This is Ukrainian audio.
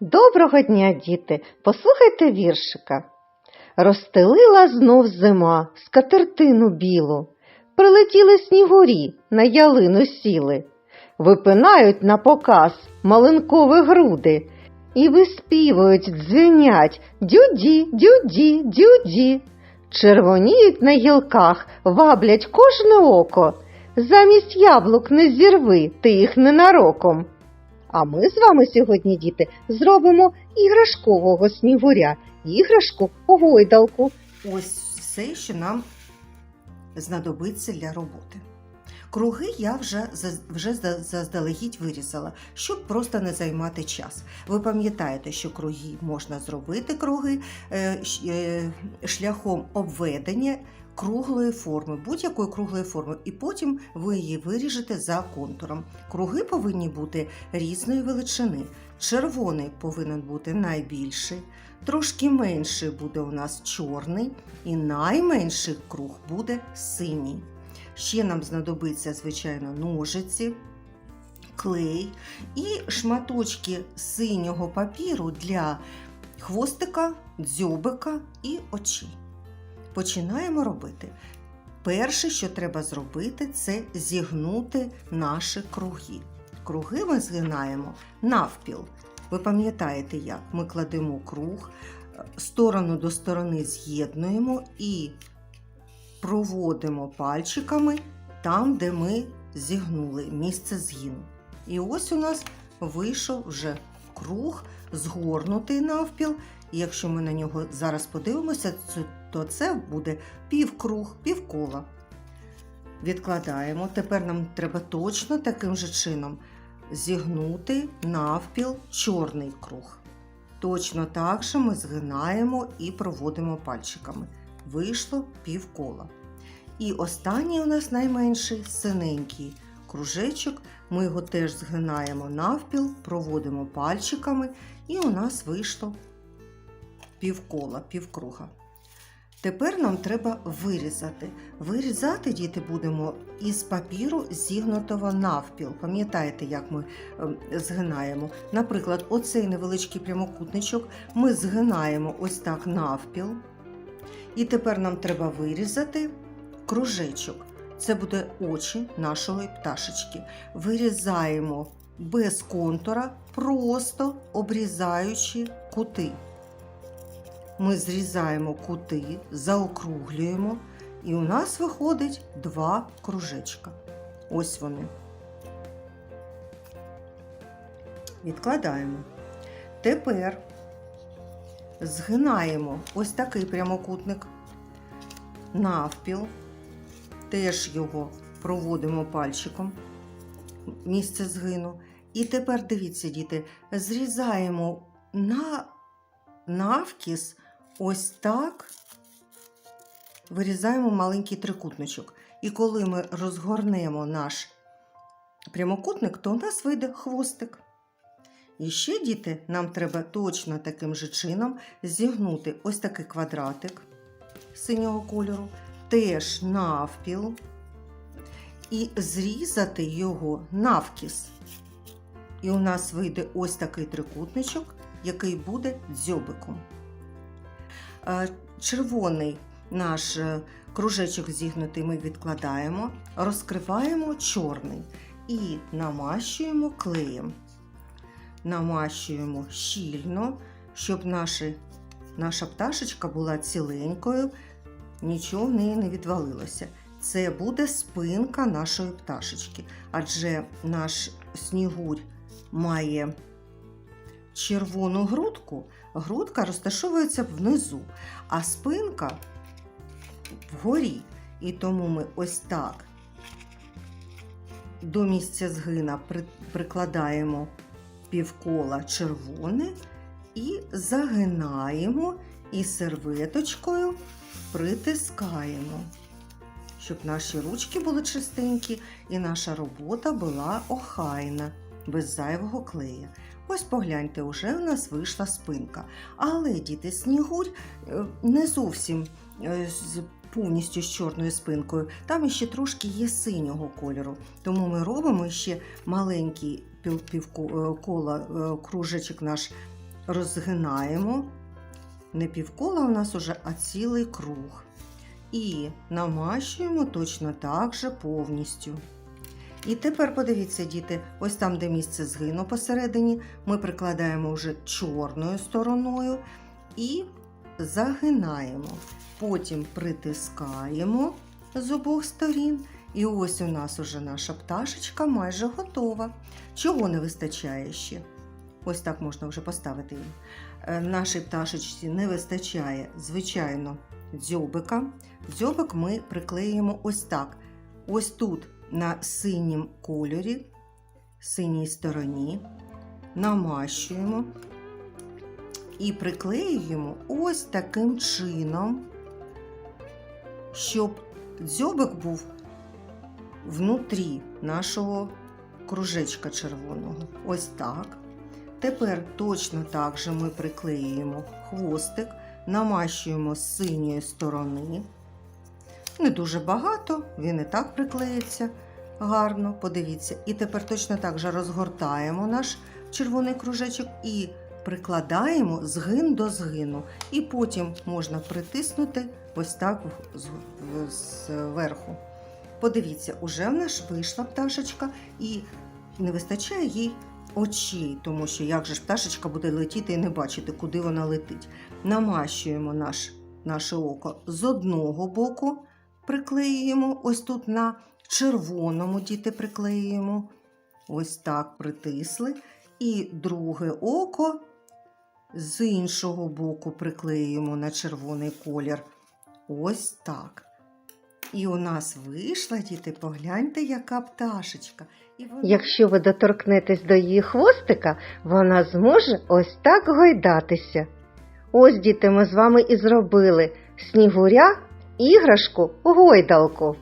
Доброго дня, діти! Послухайте віршика. Розстелила знов зима скатертину білу, прилетіли снігурі, на ялину сіли, випинають на показ малинкові груди і виспівують, дзвенять дюді, дюді, дюді. Червоніють на гілках, ваблять кожне око. Замість яблук не зірви ти їх ненароком. А ми з вами сьогодні, діти, зробимо іграшкового снігуря, іграшку гойдалку. Ось все, що нам знадобиться для роботи. Круги я вже, вже заздалегідь вирізала, щоб просто не займати час. Ви пам'ятаєте, що круги можна зробити круги е, е, шляхом обведення круглої форми, будь-якої круглої форми, і потім ви її виріжете за контуром. Круги повинні бути різної величини. Червоний повинен бути найбільший, трошки менший буде у нас чорний, і найменший круг буде синій. Ще нам знадобиться, звичайно, ножиці, клей і шматочки синього папіру для хвостика, дзьобика і очей. Починаємо робити. Перше, що треба зробити, це зігнути наші круги. Круги ми згинаємо навпіл. Ви пам'ятаєте, як ми кладемо круг, е, сторону до сторони з'єднуємо і проводимо пальчиками там, де ми зігнули місце згину. І ось у нас вийшов вже круг, згорнутий навпіл. І якщо ми на нього зараз подивимося, то це буде півкруг, півкола. Відкладаємо. Тепер нам треба точно таким же чином зігнути навпіл чорний круг. Точно так же ми згинаємо і проводимо пальчиками. Вийшло півкола. І останній у нас найменший синенький кружечок. Ми його теж згинаємо навпіл, проводимо пальчиками, і у нас вийшло півкола, півкруга. Тепер нам треба вирізати. Вирізати, діти, будемо із папіру зігнутого навпіл. Пам'ятаєте, як ми ем, згинаємо? Наприклад, оцей невеличкий прямокутничок ми згинаємо ось так навпіл. І тепер нам треба вирізати кружечок. Це буде очі нашої пташечки. Вирізаємо без контура, просто обрізаючи кути. Ми зрізаємо кути, заокруглюємо, і у нас виходить два кружечка. Ось вони. Відкладаємо. Тепер згинаємо ось такий прямокутник навпіл. Теж його проводимо пальчиком місце згину. І тепер дивіться, діти, зрізаємо на навкіс ось так вирізаємо маленький трикутничок. І коли ми розгорнемо наш прямокутник, то у нас вийде хвостик. І ще, діти, нам треба точно таким же чином зігнути ось такий квадратик синього кольору, теж навпіл, і зрізати його навкіс. І у нас вийде ось такий трикутничок, який буде дзьобиком. Е, Червоний наш е, кружечок зігнутий ми відкладаємо, розкриваємо чорний і намащуємо клеєм. Намащуємо щільно, щоб наші, наша пташечка була ціленькою, нічого в неї не відвалилося. Це буде спинка нашої пташечки, адже наш снігурь має червону грудку, грудка розташовується внизу, а спинка вгорі. І тому ми ось так до місця згина прикладаємо півкола червоне і загинаємо і серветочкою притискаємо, щоб наші ручки були чистенькі і наша робота була охайна, без зайвого клея. Ось погляньте, уже в нас вийшла спинка. Але діти снігурь е, не зовсім е, повністю з чорною спинкою. Там ще трошки є синього кольору. Тому ми робимо ще маленький пів, півкола кружечок наш розгинаємо не півкола у нас уже, а цілий круг. І намащуємо точно так же повністю. І тепер подивіться, діти, ось там, де місце згину посередині, ми прикладаємо вже чорною стороною і загинаємо. Потім притискаємо з обох сторін. І ось у нас уже наша пташечка майже готова. Чого не вистачає ще? Ось так можна вже поставити її. Е, Нашій пташечці не вистачає, звичайно, дзьобика. Дзьобик ми приклеїмо ось так. Ось тут на синім кольорі, синій стороні, намащуємо і приклеюємо ось таким чином, щоб дзьобик був внутрі нашого кружечка червоного. Ось так. Тепер точно так же ми приклеюємо хвостик, намащуємо з синьої сторони. Не дуже багато, він і так приклеїться гарно, подивіться. І тепер точно так же розгортаємо наш червоний кружечок і прикладаємо згин до згину. І потім можна притиснути ось так зверху. Подивіться, уже в нас вийшла пташечка і не вистачає їй очей, тому що як же ж пташечка буде летіти і не бачити, куди вона летить. Намащуємо наш, наше око з одного боку, приклеюємо ось тут на червоному діти приклеюємо. Ось так притисли. І друге око з іншого боку приклеюємо на червоний колір. Ось так. І у нас вийшла, діти, погляньте, яка пташечка. І вона... Якщо ви доторкнетесь до її хвостика, вона зможе ось так гойдатися. Ось, діти, ми з вами і зробили снігуря іграшку гойдалку.